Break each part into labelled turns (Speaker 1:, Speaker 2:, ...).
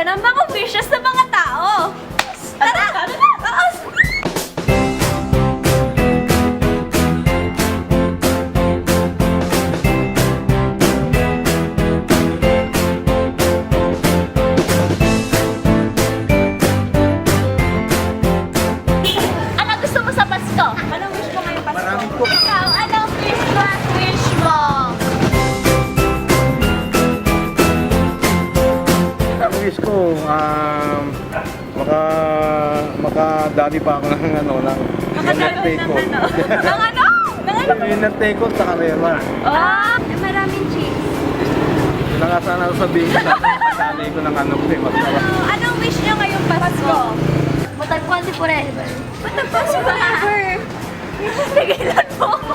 Speaker 1: na 帮我 nais ko, um, maka, makadali pa ako ng ano, ng inerte ko. Ano?
Speaker 2: Ng ano? Ng ano?
Speaker 1: Inerte ko sa karera.
Speaker 2: Ah! Maraming cheese.
Speaker 1: Yun nga sana ako sabihin ko na kasali ko ng ano kasi mas sarap.
Speaker 2: Anong wish nyo ngayong Pasko?
Speaker 3: Matagpuan si Forever.
Speaker 2: Matagpuan si Forever! Tigilan mo ako!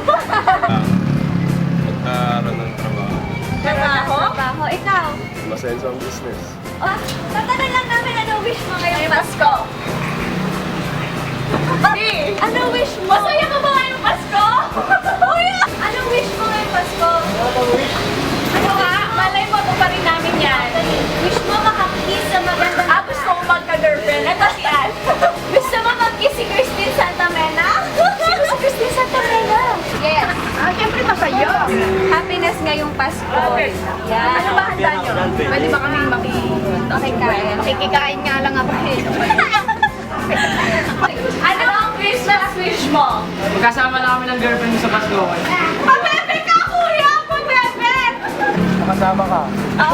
Speaker 1: Masenso ang business.
Speaker 2: Ah, tatanong lang namin ano wish mo ngayong Pasko. ano wish mo? Masaya ka ba ngayong Pasko? Kuya! Anong wish mo ngayong Pasko? Ano nga? Malay mo pa rin namin yan. Wish mo makakiss sa maganda. Ah, gusto mo magka-girlfriend. Ito si Ann. gusto mo mag-kiss si Christine Santamena? si Christine Santamena. Yes.
Speaker 3: Ah, syempre masaya.
Speaker 2: Happiness ngayong Pasko. Yan.
Speaker 3: Ano ba handa nyo? Pwede ba kaming maki...
Speaker 2: Okay, kain.
Speaker 3: Makikikain nga lang ako eh.
Speaker 2: Ano ang Christmas wish mo?
Speaker 4: Magkasama na kami ng girlfriend mo sa Pasko.
Speaker 2: Pabebe ka, kuya! Pabebe!
Speaker 1: Makasama ka.
Speaker 2: Ah,